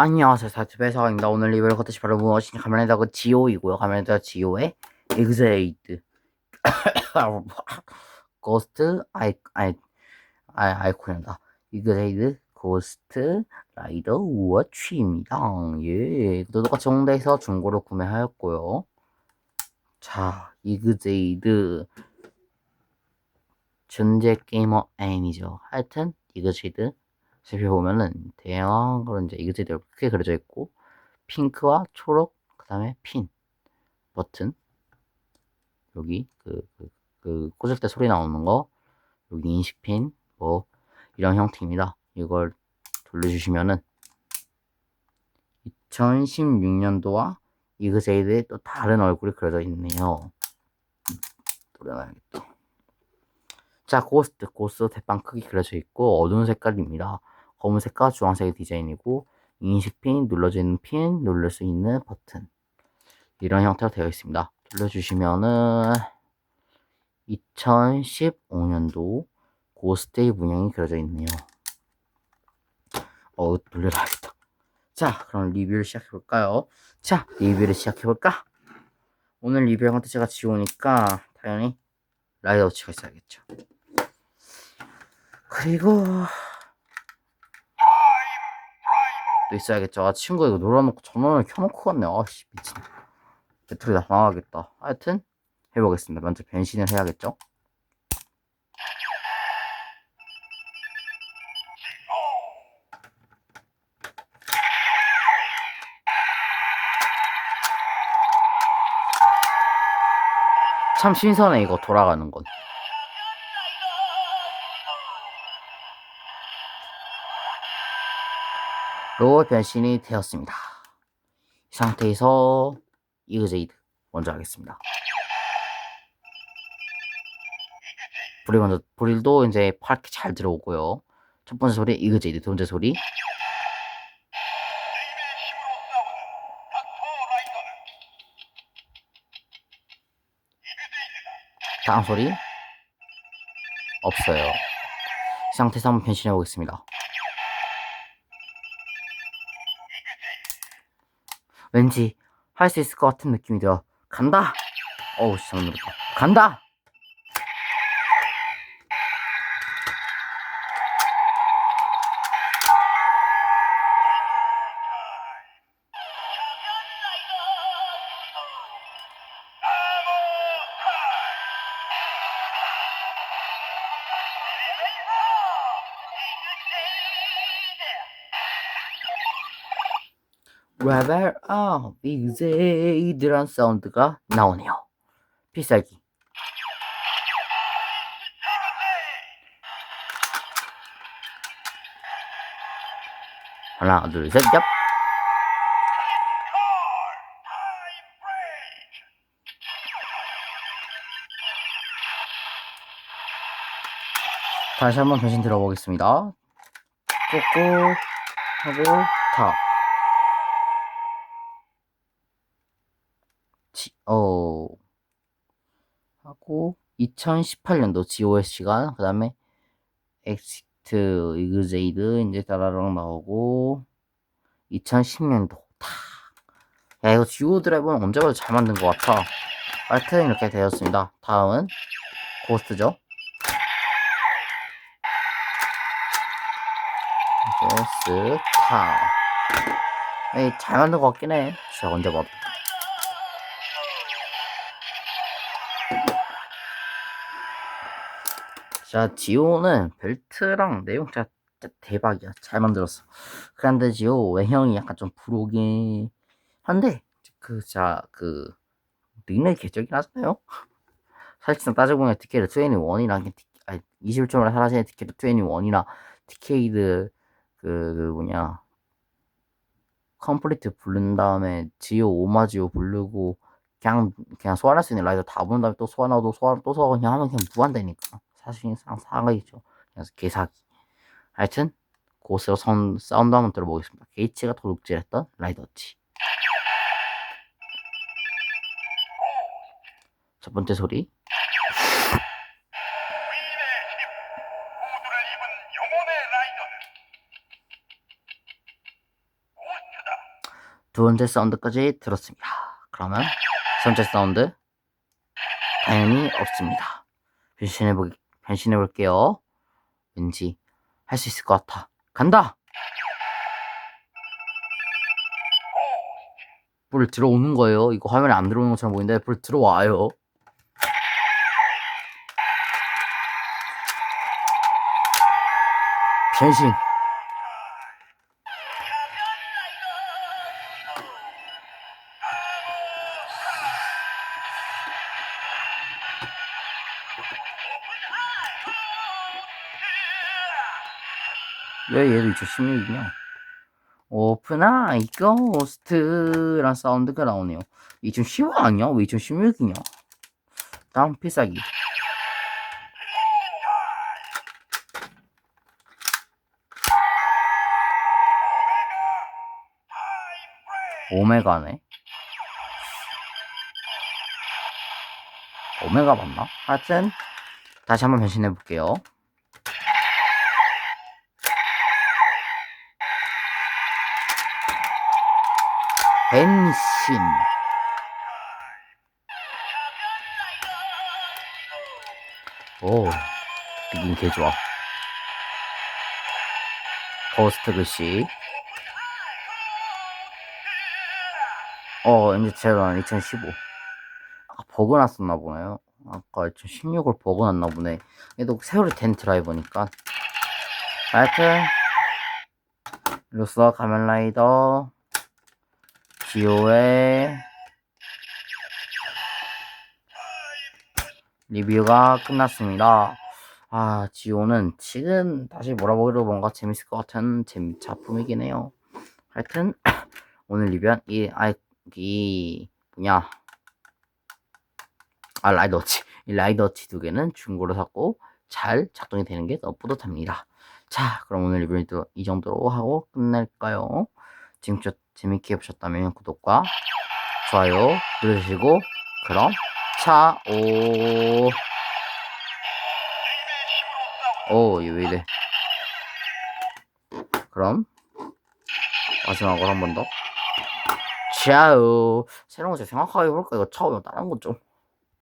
안녕하세요. 사투배사입니다. 오늘 리뷰를 걷듯이 바로 무엇이냐? 가면에다가 지오이고요. 가면에다가 지오의 엑세이드 고스트 아이 아이 아이 아이콘이다. 엑세이드 고스트 라이더 워치입니다. 예. 또 똑같이 홍대에서 중고로 구매하였고요. 자 이그제이드 전제 게이머 M이죠. 하여튼 이그제이드 살펴보면은 대형 그런 이제 이그제들 크게 그려져 있고 핑크와 초록 그다음에 핀 버튼 여기 그, 그, 그 꽂을 때 소리 나오는 거 여기 인식 핀 뭐 이런 형태입니다. 이걸 돌려주시면은 2016년도와 이그제이드의 또 다른 얼굴이 그려져 있네요. 돌려놔야겠다. 자, 고스트, 고스트 대빵 크게 그려져 있고 어두운 색깔입니다. 검은색과 주황색의 디자인이고 인식핀, 눌러져 있는 핀, 누를 수 있는 버튼 이런 형태로 되어 있습니다. 눌러주시면은 2015년도 고스테이 문양이 그려져 있네요. 어, 돌려놔야겠다. 자, 그럼 리뷰를 시작해볼까요? 자, 리뷰를 시작해볼까? 오늘 리뷰 컨텐츠가 지우니까 당연히 라이더 치가 있어야겠죠. 그리고 또 있어야겠죠. 아, 친구 이거 놀아놓고 전원을 켜놓고 갔네. 아씨 미친. 배터리 다 나가겠다. 하여튼 해보겠습니다. 먼저 변신을 해야겠죠. 참 신선해 이거 돌아가는 건. 로 변신이 되었습니다. 이 상태에서 이그제이드 먼저 하겠습니다. 불이 먼저 불도 이제 파랗게 잘 들어오고요. 첫 번째 소리 이그제이드, 두 번째 소리 다음 소리 없어요. 이 상태에서 한번 변신해 보겠습니다. 왠지 할 수 있을 것 같은 느낌이 들어. 간다! 어우, 씨, 잘못 눌렀다. 간다! 레벨 업 빅제이드란 사운드가 나오네요. 필살기. 하나, 둘, 셋, 얍. 다시 한번 변신 들어보겠습니다. 꾹꾹 하고 탑. 지, 어, 하고 2018년도 GOS 시간 그 다음에 엑시트 이그제이드 이제 따라랑 나오고 2010년도 타. 야 이거 지오 드라이버는 언제 봐도 잘 만든 것 같아. 하여튼 이렇게 되었습니다. 다음은 고스트죠. 고스 타. 에이 잘 만든 것 같긴 해. 진짜 언제 봐도. 자, 지오는 벨트랑 내용 진짜, 대박이야. 잘 만들었어. 그런데 지오 외형이 약간 좀 부록이 한데, 그, 자, 그, 닉네임 개적이긴 하잖아요? 사실상 따져보면 디케이드 21이랑, 아니, 21점을 사라지는 디케이드 21이나 디케이드, 그, 그 뭐냐, 컴플리트 부른 다음에 지오, 오마지오 부르고, 그냥, 그냥 소환할 수 있는 라이더 다 부른 다음에 또 소환하고, 소환, 또 소환하고, 그냥 하면 그냥 무한대니까. 사실상 사가이죠. 그래서 개사기. 하여튼 고스로 선 사운드 한번 들어보겠습니다. 게이츠가 도둑질했던 라이더치. 첫 번째 소리. 두 번째 사운드까지 들었습니다. 그러면 세 번째 사운드 당연히 없습니다. 변신해 보 변신해 볼게요. 왠지 할 수 있을 것 같아. 간다. 불 들어오는 거예요. 이거 화면에 안 들어오는 것처럼 보이는데 불 들어와요. 변신. 왜 얘도 2016이냐? 오프나 이거스트란 사운드가 나오네요. 2015 아니야? 왜 2016이냐? 다음 필살기. 오메가네. 오메가 맞나? 하여튼 다시 한번 변신해 볼게요. 변신. 오, 느낌 개 좋아. 거스트 글씨. 어, MZ7 2015. 아, 버그 났었나 보네요. 아까 2016을 버그 났나 보네. 얘도 세월이 된 드라이버니까. 하여튼, 이로써 가면라이더, 지오의 리뷰가 끝났습니다. 아, 지오는 지금 다시 몰아보기로 뭔가 재밌을 것 같은 재미 작품이긴 해요. 하여튼, 오늘 리뷰한 이, 아, 이, 뭐냐. 아, 라이더치. 이 라이더치 두 개는 중고로 샀고, 잘 작동이 되는 게 너무 뿌듯합니다. 자, 그럼 오늘 리뷰는 또이 정도로 하고 끝낼까요? 지금껏 재밌게 보셨다면 구독과 좋아요 눌러주시고, 그럼, 차, 오. 오, 얘왜 이래. 그럼, 마지막으로 한 번 더. 차오. 새로운 거 생각하게 해볼까? 이거 처음에 다른 거 좀.